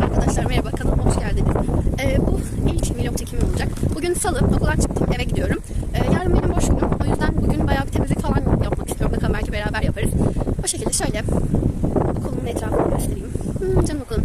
Arkadaşlar merhaba kanalıma hoş geldiniz. Ee, bu ilk vlog çekimi olacak. Bugün salı okuldan çıktım eve gidiyorum. Ee, yarın benim boş günüm. O yüzden bugün bayağı bir temizlik falan yapmak istiyorum. Bakalım belki beraber yaparız. O şekilde şöyle okulumun etrafını göstereyim. Hmm, canım okulum.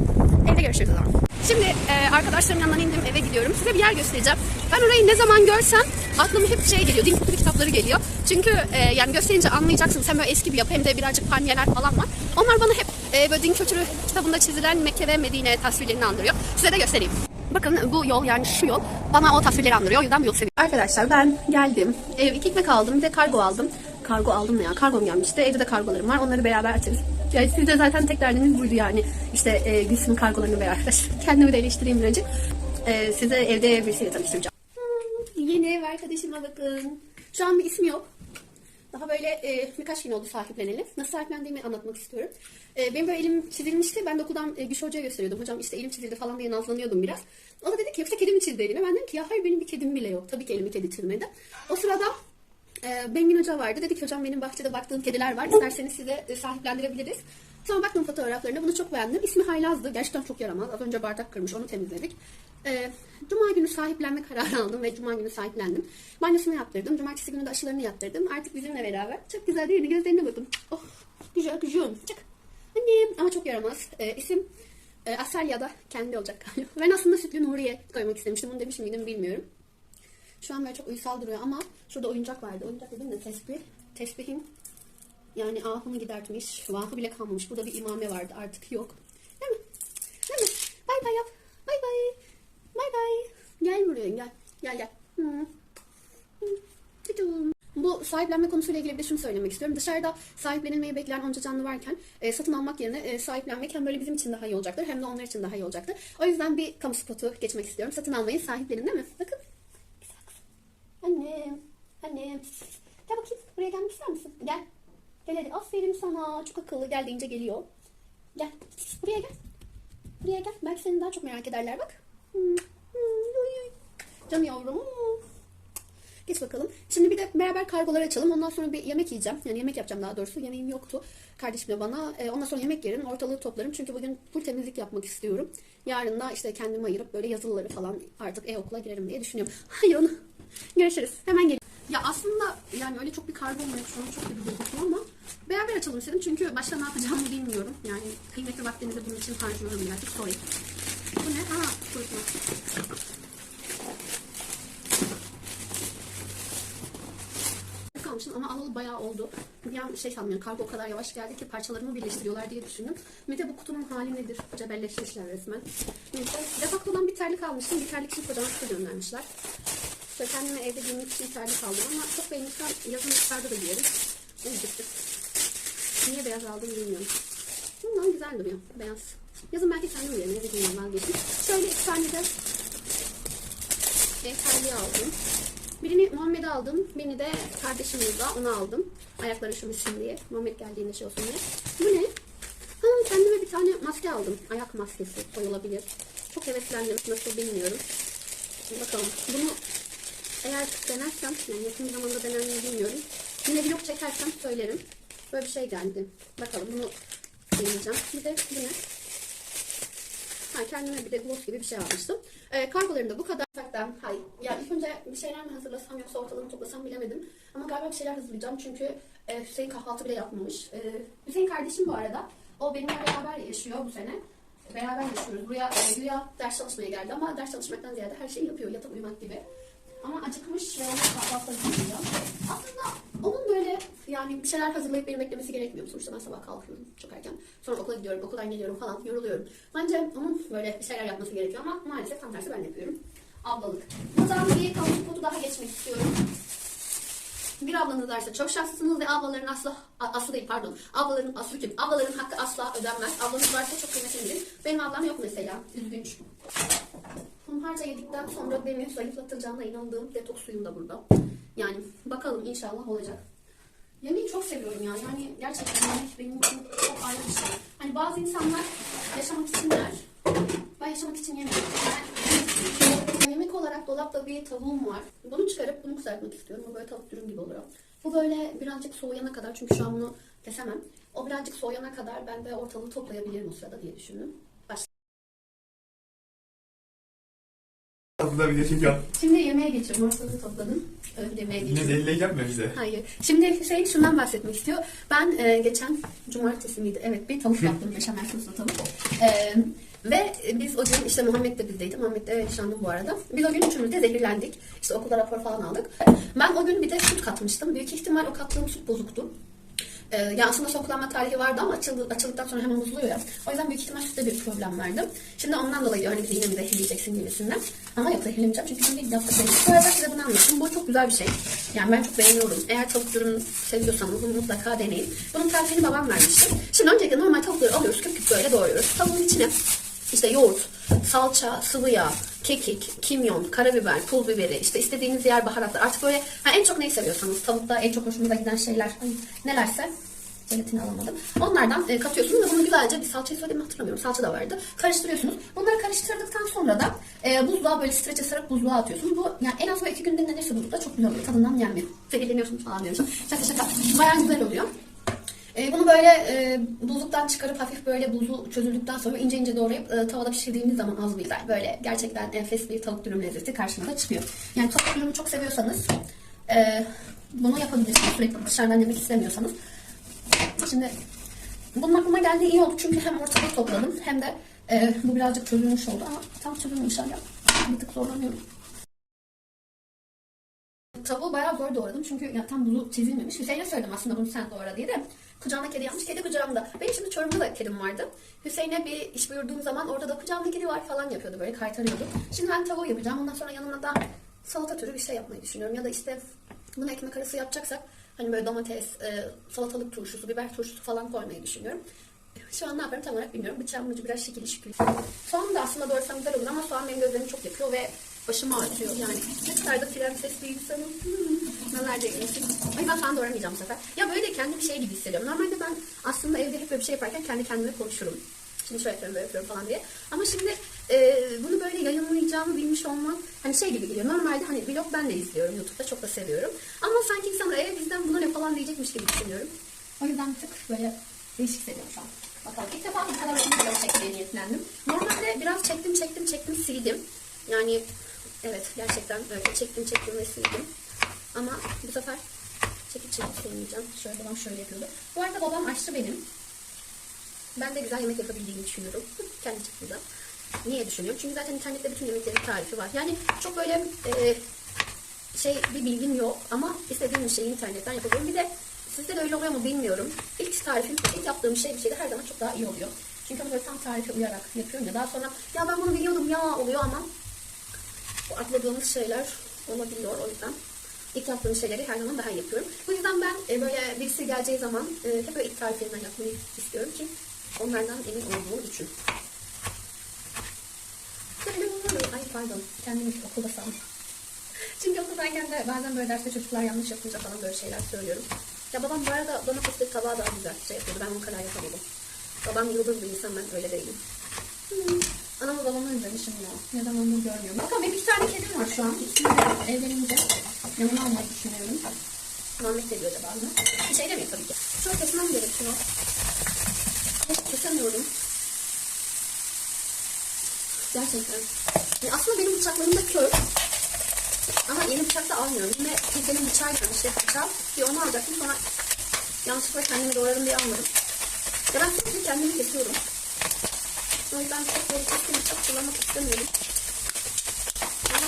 Evde görüşürüz o zaman. Şimdi e, arkadaşlarımın yanından indim eve gidiyorum. Size bir yer göstereceğim. Ben orayı ne zaman görsem aklıma hep şey geliyor. Din kültürü kitapları geliyor. Çünkü e, yani gösterince anlayacaksınız. Hem böyle eski bir yapı hem de birazcık palmiyeler falan var. Onlar bana hep e, böyle din kültürü kitabında çizilen Mekke ve Medine tasvirlerini andırıyor. Size de göstereyim. Bakın bu yol yani şu yol bana o tasvirleri andırıyor. O yüzden bu yolu seviyorum. Arkadaşlar ben geldim. Ev iki ekmek aldım. Bir de kargo aldım. Kargo aldım ne ya? Kargom gelmişti. Evde de kargolarım var. Onları beraber açarız. Yani siz de zaten tek derdiniz buydu yani. İşte e, Gülsüm'ün kargolarını beraber. Kendimi de eleştireyim birazcık. E, size evde birisiyle tanıştıracağım. Hmm, yeni ev arkadaşıma bakın. Şu an bir ismi yok. Daha böyle e, birkaç gün oldu sahipleneli. Nasıl sahiplendiğimi anlatmak istiyorum. E, benim böyle elim çizilmişti. Ben de okuldan e, Güç Hoca'ya gösteriyordum. Hocam işte elim çizildi falan diye nazlanıyordum biraz. O da dedi ki yoksa kedim mi çizdi elini? Ben dedim ki ya hayır benim bir kedim bile yok. Tabii ki elimi kedi çizmedi. O sırada e, Bengin Hoca vardı. Dedi ki hocam benim bahçede baktığım kediler var. İsterseniz size e, sahiplendirebiliriz. Sonra baktım fotoğraflarına. Bunu çok beğendim. İsmi Haylaz'dı. Gerçekten çok yaramaz. Az önce bardak kırmış. Onu temizledik. E, Cuma günü sahiplenme kararı aldım ve Cuma günü sahiplendim. Banyosunu yaptırdım. Cumartesi günü de aşılarını yaptırdım. Artık bizimle beraber. Çok güzel değil mi? Gözlerine bakın. Oh, güzel güzel. Çık. Annem. Ama çok yaramaz. E, isim e, Asel ya da kendi olacak galiba. Ben aslında Sütlü Nuriye koymak istemiştim. Bunu demiş miydim bilmiyorum. Şu an böyle çok uysal duruyor ama şurada oyuncak vardı. Oyuncak dedim de tesbih. Tesbihin yani ahını gidertmiş. Vahı bile kalmamış. Burada bir imame vardı. Artık yok. Değil mi? Değil mi? Bay bay yap. Bay bay. Bay bay. Gel buraya gel. Gel gel. Hı. Bu sahiplenme konusuyla ilgili bir de şunu söylemek istiyorum. Dışarıda sahiplenilmeyi bekleyen onca canlı varken e, satın almak yerine e, sahiplenmek hem böyle bizim için daha iyi olacaktır hem de onlar için daha iyi olacaktır. O yüzden bir kamu spotu geçmek istiyorum. Satın almayı sahiplenin değil mi? Bakın. Güzel kızım. Annem. Annem. Gel bakayım. Buraya gelmek ister misin? Gel. Gel hadi. Aferin sana. Çok akıllı. Gel deyince geliyor. Gel. Buraya gel. Buraya gel. Belki seni daha çok merak ederler bak. Hmm. Hmm. Canım yavrum. Hmm. Geç bakalım. Şimdi bir de beraber kargoları açalım. Ondan sonra bir yemek yiyeceğim. Yani yemek yapacağım daha doğrusu. Yemeğim yoktu. Kardeşimle bana. Ee, ondan sonra yemek yerim. Ortalığı toplarım. Çünkü bugün full temizlik yapmak istiyorum. Yarın da işte kendimi ayırıp böyle yazılıları falan artık e-okula girerim diye düşünüyorum. Hayır onu. Görüşürüz. Hemen gelin. Ya aslında yani öyle çok bir. Şu an çok bir gözüküyor ama beraber açalım istedim. Çünkü başta ne yapacağımı bilmiyorum. Yani kıymetli vaktinizi bunun için harcıyorum birazcık. Sorry. Bu ne? Aa kurutma. kalmıştım ama alalı bayağı oldu. Bir an şey sanmıyorum, kargo o kadar yavaş geldi ki parçalarımı birleştiriyorlar diye düşündüm. Bir de bu kutunun hali nedir? Cebelleşmişler resmen. Neyse, defaktodan bir terlik almıştım. Bir terlik için kocaman kutu göndermişler. İşte kendime evde giymek için terlik aldım ama çok beğenirsem yazın dışarıda da giyerim. Ezdirdim. Niye beyaz aldım bilmiyorum. Bundan güzel duruyor, beyaz. Yazın belki kendim giyerim, evde giyiyorum vazgeçtim. Şöyle iki tane de ev terliği aldım. Birini Muhammed'e aldım. Birini de kardeşim Yılda. Onu aldım. Ayakları üşümesin diye. Muhammed geldiğinde şey olsun diye. Bu ne? Ha, kendime bir tane maske aldım. Ayak maskesi koyulabilir. Çok heveslendim. Nasıl bilmiyorum. Bakalım. Bunu eğer denersem, yani yakın zamanda dener miyim bilmiyorum. Yine vlog çekersem söylerim. Böyle bir şey geldi. Bakalım bunu deneyeceğim. Bir de bu ne? Ha, kendime bir de gloss gibi bir şey almıştım. Ee, kargolarım da bu kadar. Uzaktan, hay. Ya ilk önce bir şeyler mi hazırlasam yoksa ortalığını toplasam bilemedim. Ama galiba bir şeyler hazırlayacağım çünkü e, Hüseyin kahvaltı bile yapmamış. E, Hüseyin kardeşim bu arada. O benimle beraber yaşıyor bu sene. Beraber yaşıyoruz. Buraya e, güya ders çalışmaya geldi ama ders çalışmaktan ziyade her şeyi yapıyor. Yatıp uyumak gibi. Ama acıkmış ve ona kahvaltı hazırlıyor. Aslında onun böyle yani bir şeyler hazırlayıp beni beklemesi gerekmiyor. Sonuçta ben sabah kalkıyorum çok erken. Sonra okula gidiyorum, okuldan geliyorum falan yoruluyorum. Bence onun böyle bir şeyler yapması gerekiyor ama maalesef tam tersi ben yapıyorum. Ablalık. Zaman bir kamu spotu daha geçmek istiyorum. Bir ablanız varsa çok şanslısınız ve ablaların aslı, aslı değil pardon. Ablaların aslı kim? Ablaların hakkı asla ödenmez. Ablanız varsa çok kıymetli bilin. Benim ablam yok mesela. Üzgün. Hunharca yedikten sonra beni zayıflatacağına inandığım detoks suyum da burada. Yani bakalım inşallah olacak. Yemeği çok seviyorum ya. Yani gerçekten yemek benim için çok ayrı bir şey. Hani bazı insanlar yaşamak için. Ben yaşamak için yemiyorum. Ben yemek olarak dolapta bir tavuğum var. Bunu çıkarıp bunu kızartmak istiyorum. Bu böyle tavuk dürüm gibi oluyor. Bu böyle birazcık soğuyana kadar çünkü şu an bunu kesemem. O birazcık soğuyana kadar ben de ortalığı toplayabilirim o sırada diye düşündüm. Aslında video çekiyorum. Şimdi yemeğe geçiyorum. Ortalığı topladım. Öyle yemeğe Yine geçiyorum. delileyeceğim mi bize? Hayır. Şimdi Hüseyin şundan bahsetmek istiyor. Ben e, geçen cumartesi miydi? Evet bir tavuk yaptım. Beşamel soslu tavuk. E, ve biz o gün işte Muhammed de bizdeydi. Muhammed de nişanlım bu arada. Biz o gün üçümüz de zehirlendik. İşte okulda rapor falan aldık. Ben o gün bir de süt katmıştım. Büyük ihtimal o kattığım süt bozuktu. Ee, yani aslında son kullanma tarihi vardı ama açıldı, açıldıktan sonra hemen bozuluyor ya. O yüzden büyük ihtimal sütte bir problem vardı. Şimdi ondan dolayı hani bizi yine zehirleyeceksin gibisinden. Ama yok zehirlemeyeceğim çünkü şimdi benim. Bu arada size bunu anlatayım. Bu çok güzel bir şey. Yani ben çok beğeniyorum. Eğer tavuk dürüm seviyorsanız bunu mutlaka deneyin. Bunun tarifini babam vermişti. Şimdi öncelikle normal tavukları alıyoruz. Küp küp böyle doğruyoruz. Tavuğun içine işte yoğurt, salça, sıvı yağ, kekik, kimyon, karabiber, pul biberi, işte istediğiniz yer baharatlar. Artık böyle ha, en çok neyi seviyorsanız tavukta en çok hoşumuza giden şeyler ay, nelerse jelatini alamadım. Onlardan e, katıyorsunuz ve bunu güzelce bir salçayı söylediğimi hatırlamıyorum. Salça da vardı. Karıştırıyorsunuz. Bunları karıştırdıktan sonra da e, buzluğa böyle streçe sarıp buzluğa atıyorsunuz. Bu yani en az böyle iki gün dinlenirse buzlukta çok güzel oluyor. Tadından yenmiyor. Zehirleniyorsunuz falan diyorsun. Şaka şaka. Bayağı güzel oluyor. E, bunu böyle e, buzluktan çıkarıp hafif böyle buzu çözüldükten sonra ince ince doğrayıp e, tavada pişirdiğiniz zaman az biber böyle gerçekten enfes bir tavuk dürüm lezzeti karşınıza çıkıyor. Yani tavuk dürümü çok seviyorsanız e, bunu yapabilirsiniz. Sürekli dışarıdan yemek istemiyorsanız. Şimdi bunun aklıma geldiği iyi oldu çünkü hem ortalığı topladım hem de e, bu birazcık çözülmüş oldu ama tam çözülmüş hala. Bir tık zorlanıyorum. Tavuğu bayağı zor doğradım çünkü ya tam buzu çizilmemiş. Hüseyin'e söyledim aslında bunu sen doğra diye de. Kucağında kedi yapmış, kedi kucağımda. Benim şimdi Çorum'da da kedim vardı. Hüseyin'e bir iş buyurduğum zaman orada da kucağımda kedi var falan yapıyordu böyle kaytarıyordu. Şimdi ben tavuğu yapacağım. Ondan sonra yanına da salata türü bir şey yapmayı düşünüyorum. Ya da işte bunu ekmek arası yapacaksak hani böyle domates, e, salatalık turşusu, biber turşusu falan koymayı düşünüyorum. Şu an ne yaparım tam olarak bilmiyorum. Bıçağım ucu biraz şekil şükür. Soğan da aslında doğrasam güzel olur ama soğan benim gözlerimi çok yapıyor ve başımı ağrıtıyor. Yani ne kadar da prenses bir insanım. Neler diyeceksin. Ay ben soğan doğramayacağım bu sefer. Ya böyle kendimi şey gibi hissediyorum. Normalde ben aslında evde hep böyle bir şey yaparken kendi kendime konuşurum. Şimdi şöyle yapıyorum böyle yapıyorum falan diye. Ama şimdi e, bunu böyle yayınlayacağımı bilmiş olmam hani şey gibi geliyor. Normalde hani vlog ben de izliyorum YouTube'da çok da seviyorum. Ama sanki insanlar e bizden buna ne falan diyecekmiş gibi düşünüyorum. O yüzden tık böyle değişik hissediyorum şu an. Bakalım ilk defa bu kadar uzun vlog çekmeye niyetlendim. Normalde biraz çektim çektim çektim sildim. Yani evet gerçekten öyle çektim çektim ve sildim. Ama bu sefer çekip çekip silmeyeceğim. Şöyle babam şöyle yapıyordu. Bu arada babam aşçı benim. Ben de güzel yemek yapabildiğimi düşünüyorum. Kendi çapımda. Niye düşünüyorum? Çünkü zaten internette bütün yemeklerin tarifi var. Yani çok böyle e, şey bir bilgim yok ama istediğim şeyi internetten yapabiliyorum. Bir de sizde de öyle oluyor mu bilmiyorum. İlk tarifim, ilk yaptığım şey bir şeyde her zaman çok daha iyi oluyor. Çünkü böyle tam tarife uyarak yapıyorum ya. Daha sonra ya ben bunu biliyordum ya oluyor ama atladığımız şeyler olabiliyor o yüzden. İlk yaptığım şeyleri her zaman daha iyi yapıyorum. Bu yüzden ben e, böyle birisi geleceği zaman e, hep böyle ilk tariflerinden yapmayı istiyorum ki onlardan emin olduğum için. Ay pardon, kendimi okulda sandım. Çünkü okuldayken de bazen böyle derste çocuklar yanlış yapınca falan böyle şeyler söylüyorum. Ya babam bu arada domatesli tabağı daha güzel şey yapıyordu. Ben o kadar yapamadım. Babam yıldız bir insan ben öyle değilim. Hmm. Anamı babamı özlemişim ya. Neden onu görmüyorum. Bakın benim iki tane kedim var şu an. İkisini de evlenince yanıma almayı düşünüyorum. Muhammed de acaba bunu. Bir şey demiyor tabii ki. Şunu kesmem gerekiyor. Kes- Kesemiyorum. Gerçekten. Ya aslında benim bıçaklarım da kör. Ama yeni bıçak da almıyorum. Yine benim bıçağı gelmiş şef bıçağı. Bir onu alacaktım sonra yanlışlıkla kendimi doğradım diye almadım. Ya ben kendimi kesiyorum. O yüzden çok böyle keskin bıçak kullanmak istemiyorum. Ama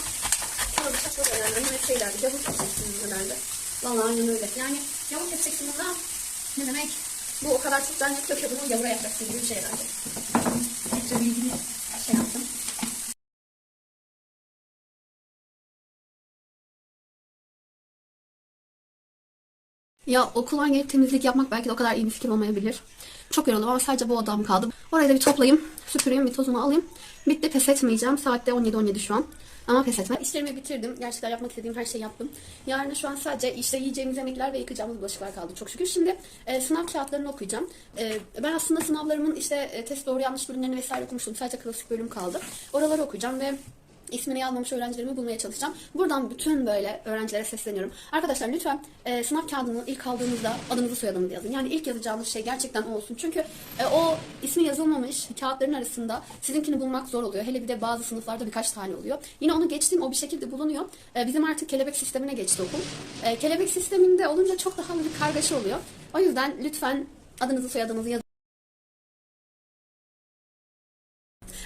sonra bıçak yok herhalde. Hani hep şeylerdi. Yavuk keseceksin herhalde. Vallahi aynen öyle. Yani yavuk keseceksin buna. Ne demek? Bu o kadar çok can yakıyor ki bunu yavura yapacaksın gibi bir şey herhalde. Ekstra bilgini şey yaptım. Ya okuldan gelip temizlik yapmak belki de o kadar iyi bir fikir olmayabilir. Çok yoruldum ama sadece bu odam kaldı. Orayı da bir toplayayım, süpüreyim, bir tozumu alayım. Bitti pes etmeyeceğim. Saatte 17-17 şu an. Ama pes etmem. İşlerimi bitirdim. Gerçekten yapmak istediğim her şeyi yaptım. Yarın şu an sadece işte yiyeceğimiz yemekler ve yıkayacağımız bulaşıklar kaldı çok şükür. Şimdi e, sınav kağıtlarını okuyacağım. E, ben aslında sınavlarımın işte e, test doğru yanlış bölümlerini vesaire okumuştum. Sadece klasik bölüm kaldı. Oraları okuyacağım ve ismini yazmamış öğrencilerimi bulmaya çalışacağım. Buradan bütün böyle öğrencilere sesleniyorum. Arkadaşlar lütfen e, sınav kağıdını ilk aldığınızda adınızı soyadınızı yazın. Yani ilk yazacağınız şey gerçekten o olsun. Çünkü e, o ismi yazılmamış kağıtların arasında sizinkini bulmak zor oluyor. Hele bir de bazı sınıflarda birkaç tane oluyor. Yine onu geçtiğim o bir şekilde bulunuyor. E, bizim artık kelebek sistemine geçti okul. E, kelebek sisteminde olunca çok daha bir kargaşa oluyor. O yüzden lütfen adınızı soyadınızı yazın.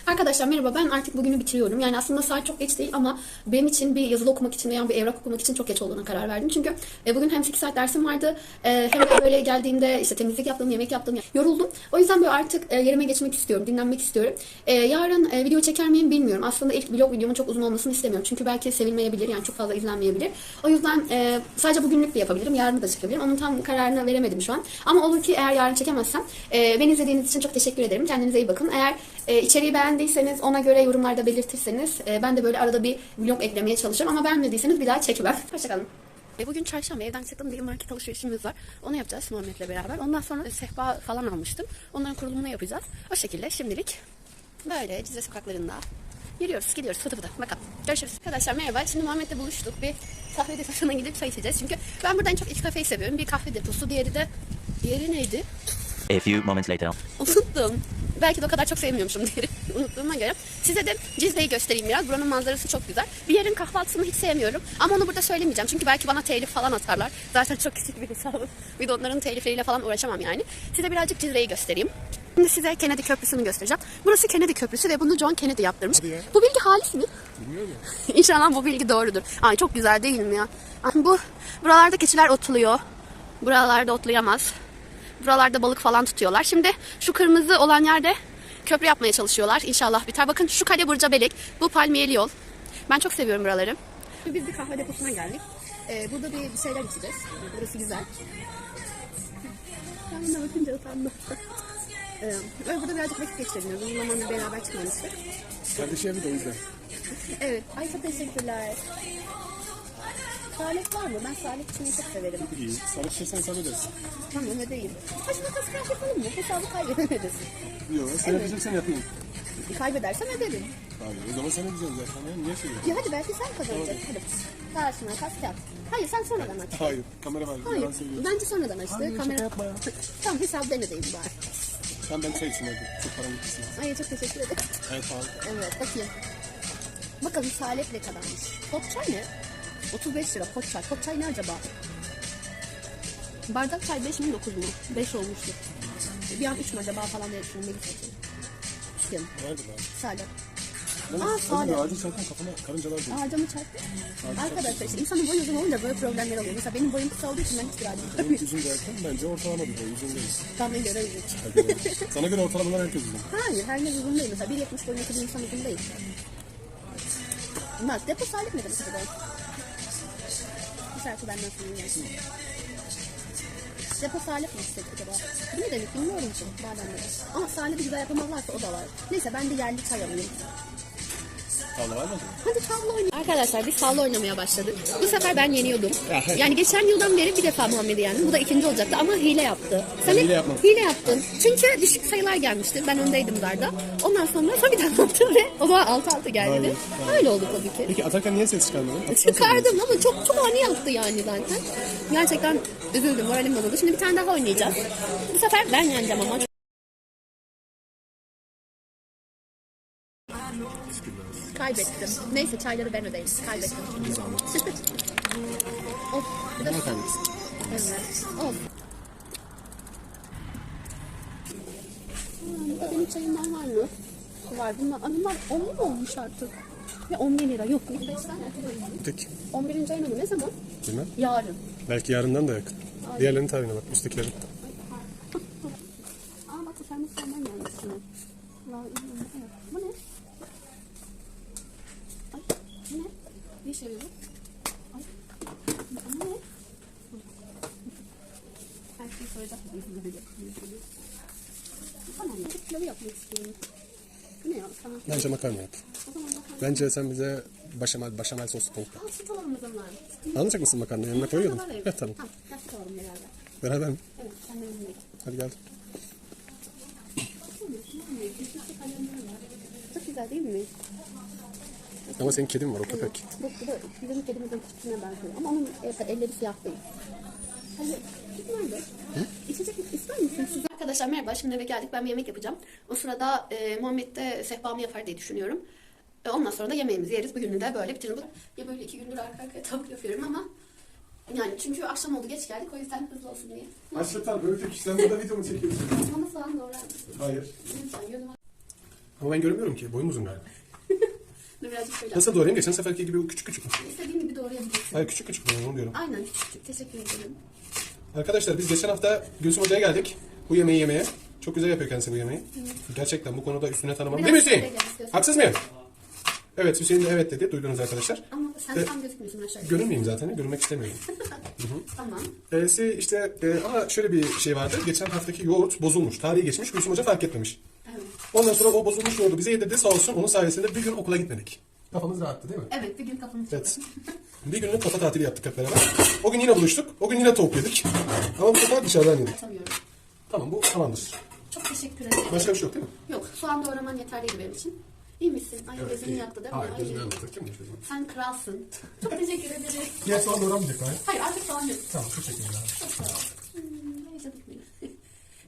Arkadaşlar merhaba ben artık bugünü bitiriyorum. Yani aslında saat çok geç değil ama benim için bir yazılı okumak için veya bir evrak okumak için çok geç olduğuna karar verdim. Çünkü e, bugün hem 8 saat dersim vardı e, hem de böyle geldiğimde işte temizlik yaptım, yemek yaptım. Yoruldum. O yüzden böyle artık e, yerime geçmek istiyorum, dinlenmek istiyorum. Yarın video çeker miyim bilmiyorum. Aslında ilk vlog videomun çok uzun olmasını istemiyorum. Çünkü belki sevilmeyebilir yani çok fazla izlenmeyebilir. O yüzden sadece bugünlük de yapabilirim. Yarın da çekebilirim. Onun tam kararını veremedim şu an. Ama olur ki eğer yarın çekemezsem e, beni izlediğiniz için çok teşekkür ederim. Kendinize iyi bakın. Eğer içeriği beğendiyseniz ona göre yorumlarda belirtirseniz e, ben de böyle arada bir vlog eklemeye çalışırım ama beğenmediyseniz bir daha çekmem. Hoşçakalın. E, Bugün çarşamba evden çıktım bir market alışverişimiz var. Onu yapacağız Muhammed'le beraber. Ondan sonra e, sehpa falan almıştım. Onların kurulumunu yapacağız. O şekilde şimdilik böyle Cizre sokaklarında yürüyoruz, gidiyoruz fıtı fıtı. Bakalım. Görüşürüz. Arkadaşlar merhaba. Şimdi Muhammed'le buluştuk. Bir kahve deposuna gidip çay içeceğiz. Çünkü ben buradan çok iki kafeyi seviyorum. Bir kahve deposu, diğeri de diğeri neydi? A few moments later. Unuttum. Belki de o kadar çok sevmiyormuşum diye unuttuğuma göre. Size de Cizre'yi göstereyim biraz. Buranın manzarası çok güzel. Bir yerin kahvaltısını hiç sevmiyorum. Ama onu burada söylemeyeceğim. Çünkü belki bana telif falan atarlar. Zaten çok küçük bir hesabım. Bir de onların telifleriyle falan uğraşamam yani. Size birazcık Cizre'yi göstereyim. Şimdi size Kennedy Köprüsü'nü göstereceğim. Burası Kennedy Köprüsü ve bunu John Kennedy yaptırmış. ya. Bu bilgi halis mi? Bilmiyorum. İnşallah bu bilgi doğrudur. Ay çok güzel değil mi ya? Ay, Bu buralarda keçiler otluyor. Buralarda otlayamaz. Buralarda balık falan tutuyorlar. Şimdi şu kırmızı olan yerde köprü yapmaya çalışıyorlar. İnşallah biter. Bakın şu kale Burca Belek. Bu palmiyeli yol. Ben çok seviyorum buraları. Biz bir kahve deposuna geldik. Ee, burada bir, bir şeyler içeceğiz. Burası güzel. Ben buna bakınca utandım. Ee, öyle burada birazcık vakit geçirelim. Uzun zamandır beraber çıkmamıştık. Kardeşi evi de o yüzden. Evet. Ay çok teşekkürler. Salep var mı? Ben salep içmeyi çok severim. İyi. Sana içirsen sen ödersin. Tamam ödeyim. Taş makas kıraat yapalım mı? Hesabı kaybedemediniz. Yok sen yapacaksan yapayım. Kaybedersem öderim. Abi o zaman sen ödeyeceksin zaten. Niye söylüyorsun? Ya hadi belki sen kazanacaksın. Hadi. Taş makas kağıt. Hayır sen sonradan aç. Hayır. Kamera var. Hayır. Bence sonradan açtı. Hayır, Kamera... yapma ya. tamam hesabı ben ödeyeyim bari. Sen ben çay içeyim hadi. Çok param gitsin. Ay çok teşekkür ederim. Evet abi. Evet bakayım. Bakalım salep ne kadarmış. Pot çay ne? 35 lira pot çay. Pot çay ne acaba? Bardak çay 5 mi 9 mu? 5 olmuştu. Bir an 3 mü acaba falan diye düşündüm. Çıkın. Vardır abi. Salep. Ben Aa, Hadi sağ ol. ağacı çarpma kafana karıncalar değil. Ağaca mı çarptı? Arkadaşlar işte insanın boyu uzun olunca böyle problemler oluyor. Mesela benim boyum kısa olduğu için ben hiçbir halde Benim uzun derken bence ortalama bir boy. Uzun değil. Tam ben görebilirim. Hadi. Sana göre ortalamalar herkes uzun. Hayır herkes uzun değil. Mesela 1.70 boyundaki bir insan uzun değil. Bak depo salep ne demek acaba? Şarkı benden sonra gelsin. Depo salep mi istedi acaba? Bu ne demek bilmiyorum ki. Badem de. Ama salebi güzel yapamazlarsa o da var. Neyse ben de yerli çay. Allah var mı? Hadi tavla oynayalım. Arkadaşlar biz tavla oynamaya başladık. Bu sefer ben yeniyordum. Yani geçen yıldan beri bir defa Muhammed'i yendim. Bu da ikinci olacaktı ama hile yaptı. Sen hile yapmam. Hile yaptın. Çünkü düşük sayılar gelmişti. Ben öndeydim darda. Ondan sonra bir daha yaptım ve o zaman 6-6 geldi. Hayır, Öyle oldu tabii ki. Peki atarken niye ses çıkarmadın? Çıkardım ama çok çok ani yaptı yani zaten. Gerçekten üzüldüm. Moralim bozuldu. Şimdi bir tane daha oynayacağız. Bu sefer ben yeneceğim ama. Kaybettim. Neyse çayları ben ödeyim. Kaybettim. of. Bir de Bana kaybetsin. Evet. Of. Hmm, Burada benim çayımdan var mı? Var. Bunlar, bunlar 10 mu olmuş artık? Ve 11 lira. Yok. 45 tane. Tek. 11. ayın? Ne zaman? Bilmem. Yarın. Belki yarından da yakın. Diğerlerinin tarihine bak. Üsttekilerin. Aa bak sen senden. Ya, evet. Bu ne? Ay, bu ne? Bu? Ay, bu ne? Her şeyi soracak. Tamam, pilavı yapmak istiyorum. Bu ne ya? Tamam. Bence makarna yap. O zaman. Bence sen bize başamel, başamel soslu tavuk yap. Al süt alalım o zaman. Alacak mısın makarnayı? Yanına koyuyordum. Makarna var evde. tamam. Tamam, gel süt alalım beraber. Beraber mi? Evet, sen de benimle. Hadi gel. Çok güzel değil mi? Ama senin kedin var o köpek. Bu, bu da bizim kedimizin küçüğüne benziyor. Ama onun el- elleri siyah değil. Hadi, git nerede? İçecek ister misin siz? Arkadaşlar merhaba. Şimdi eve geldik. Ben bir yemek yapacağım. O sırada e, Muhammed de sehpamı yapar diye düşünüyorum. E, ondan sonra da yemeğimizi yeriz. Bugünü de böyle bitirelim. Ya böyle iki gündür arka arkaya tavuk yapıyorum ama yani çünkü akşam oldu geç geldik. O yüzden hızlı olsun diye. Aşkım böyle peki sen burada video mu çekiyorsun? Bana doğrar mısın? Hayır. Lütfen gözüme. Ama ben göremiyorum ki. Boyum uzun galiba. Birazcık şöyle. Nasıl doğrayayım? Geçen seferki gibi küçük küçük mü? İstediğin gibi doğrayabilirsin. Hayır küçük küçük doğrayayım onu diyorum. Aynen. küçük. Teşekkür ederim. Arkadaşlar biz geçen hafta Gülsüm Hoca'ya geldik. Bu yemeği yemeye. Çok güzel yapıyor kendisi bu yemeği. Gerçekten bu konuda üstüne tanımam. Değil mi Hüseyin? şöyle gel istiyorsan. Haksız mıyım? Evet Hüseyin de evet dedi. Duydunuz arkadaşlar. Ama sen tam gözükmüyorsun aşağıya. Görünmeyeyim zaten. Görünmek istemiyorum. Tamam. E'si işte e, ama şöyle bir şey vardı. Geçen haftaki yoğurt bozulmuş. Tarihi geçmiş. Gülsüm Hoca fark etmemiş. Ondan sonra o bozulmuş yoğurdu bize yedirdi sağ olsun. Onun sayesinde bir gün okula gitmedik. Kafamız rahattı değil mi? Evet bir gün kafamı Evet. Bir günlük kafa tatili yaptık hep beraber. O gün yine buluştuk. O gün yine tavuk yedik. Ama bu sefer dışarıdan yedik. Atamıyorum. Tamam bu tamamdır. Çok teşekkür ederim. Başka bir şey yok değil mi? Yok soğan doğraman yeterliydi benim için. İyi misin? Ay gözünü iyi. yaktı değil mi? Hayır Ay, gözümü yanmadı. Kim? Sen kralsın. Çok teşekkür ederim. Diğer soğan doğramayacak hayır. Hayır artık soğan yok. Tamam teşekkürler. Çok sağ ol. Hmm, benim.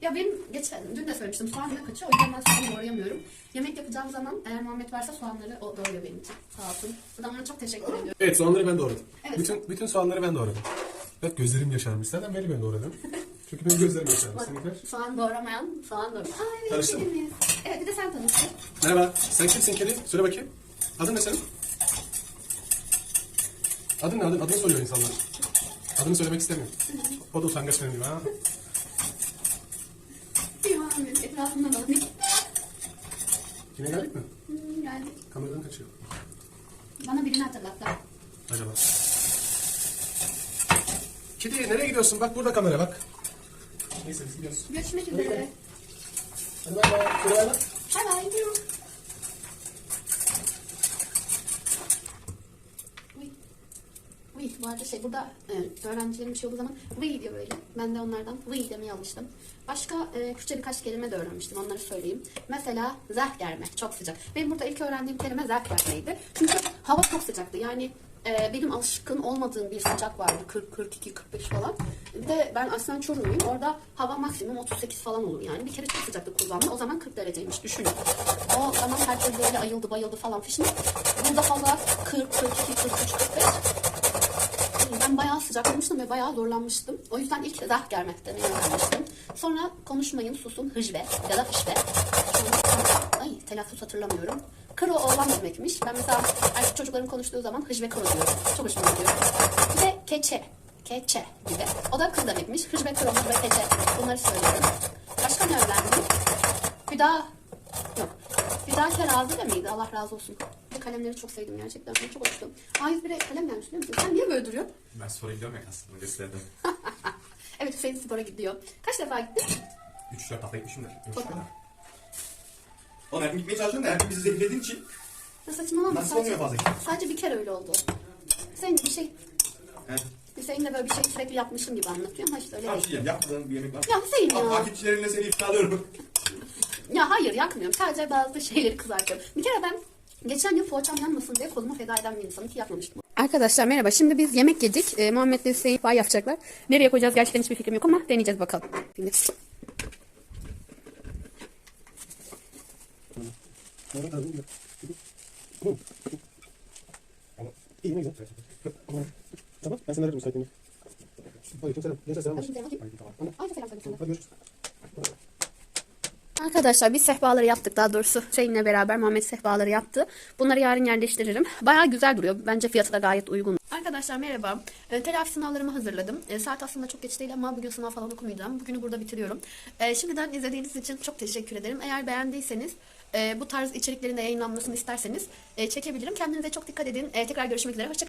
Ya benim geçen, dün de söylemiştim soğan ne kaçıyor o yüzden ben soğan doğrayamıyorum. Yemek yapacağım zaman eğer Muhammed varsa soğanları o doğruyor benim için. Sağ olsun. Buradan ona çok teşekkür ediyorum. Evet soğanları ben doğradım. Evet. Bütün bütün soğanları ben doğradım. Evet gözlerim yaşarmış. Zaten belli ben doğradım. Çünkü benim gözlerim yaşarmış. Bak, soğan doğramayan soğan doğramayan. Ay evet kedimiz. Evet bir de sen tanıştın. Merhaba. Sen kimsin kedi? Söyle bakayım. Adın ne senin? Adın ne? Adın, adını soruyor insanlar. Adını söylemek istemiyor. O da utangaç benim gibi ha. Etrafında bir Yine geldik mi? Hmm, geldi. Kameradan kaçıyor. Bana birini hatırlattı. Acaba. Kedi nereye gidiyorsun? Bak burada kamera bak. Neyse biz gidiyoruz. Görüşmek üzere. Hadi bay bay. Hadi bay bay. Bay bay. Uy. Uy, bu arada şey burada e, öğrencilerim bir şey olduğu zaman uy diyor böyle. Ben de onlardan uy demeye alıştım. Başka e, Kürtçe birkaç kelime de öğrenmiştim. Onları söyleyeyim. Mesela zah germe. Çok sıcak. Benim burada ilk öğrendiğim kelime zah germeydi. Çünkü hava çok sıcaktı. Yani e, benim alışkın olmadığım bir sıcak vardı. 40, 42, 45 falan. Bir de ben aslen Çorumluyum. Orada hava maksimum 38 falan olur yani. Bir kere çok sıcaktı kullanma. O zaman 40 dereceymiş. Düşünün. O zaman herkes böyle ayıldı bayıldı falan. Şimdi burada hava 40, 42, 43, 45. Ben bayağı sıcaklamıştım ve bayağı zorlanmıştım. O yüzden ilk zah gelmek demeyi öğrenmiştim. Sonra konuşmayın, susun, hıcve ya da hışve. Ay telaffuz hatırlamıyorum. Kro oğlan demekmiş. Ben mesela erkek çocukların konuştuğu zaman hıcve kro diyorum. Çok hoşuma gidiyor. Bir de keçe. Keçe gibi. O da kız demekmiş. Hıcve kro, hıcve keçe. Bunları söylüyorum. Başka ne öğrendim? Hüda Yok. Hüda Kerazi de miydi? Allah razı olsun. Kalemleri çok sevdim gerçekten. Ben çok hoştum. A101'e kalem gelmiş biliyor musun? Sen niye böyle duruyorsun? Ben sonra gidiyorum ya aslında gösterdim. evet Hüseyin spora gidiyor. Kaç defa gitti? 3-4 hafta gitmişimdir. Çok. Oğlum her gün gitmeye çalışıyorum da her gün bizi zehirlediğin için Ya saçmalama. Nasıl sadece, olmuyor bazen? sadece bir kere öyle oldu. Hüseyin bir şey... He. Hüseyin de böyle bir şey sürekli yapmışım gibi anlatıyor ama işte öyle Tam değil. şey diyeceğim yapmadığın bir yemek var. Ya Hüseyin ya. takipçilerinle seni iftihalıyorum. Ya hayır yakmıyorum. Sadece bazı şeyleri kızartıyorum. Bir kere ben geçen yıl poğaçam yanmasın diye kolumu feda eden bir insanım ki yakmamıştım. Arkadaşlar merhaba. Şimdi biz yemek yedik. Ee, Muhammed ve Hüseyin fay yapacaklar. Nereye koyacağız gerçekten hiçbir fikrim yok ama deneyeceğiz bakalım. Şimdi. İyi ne güzel. Tamam ben seni ararım müsaitliğini. Aleyküm selam. Gençler selam olsun. Ay, selam sana. Hadi görüşürüz. Arkadaşlar biz sehpaları yaptık. Daha doğrusu Hüseyin'le beraber Muhammed sehpaları yaptı. Bunları yarın yerleştiririm. Bayağı güzel duruyor. Bence fiyatı da gayet uygun. Arkadaşlar merhaba. E, telafi sınavlarımı hazırladım. E, saat aslında çok geç değil ama bugün sınav falan okumayacağım. Bugünü burada bitiriyorum. E, şimdiden izlediğiniz için çok teşekkür ederim. Eğer beğendiyseniz e, bu tarz içeriklerin de yayınlanmasını isterseniz e, çekebilirim. Kendinize çok dikkat edin. E, tekrar görüşmek üzere. Hoşçakalın.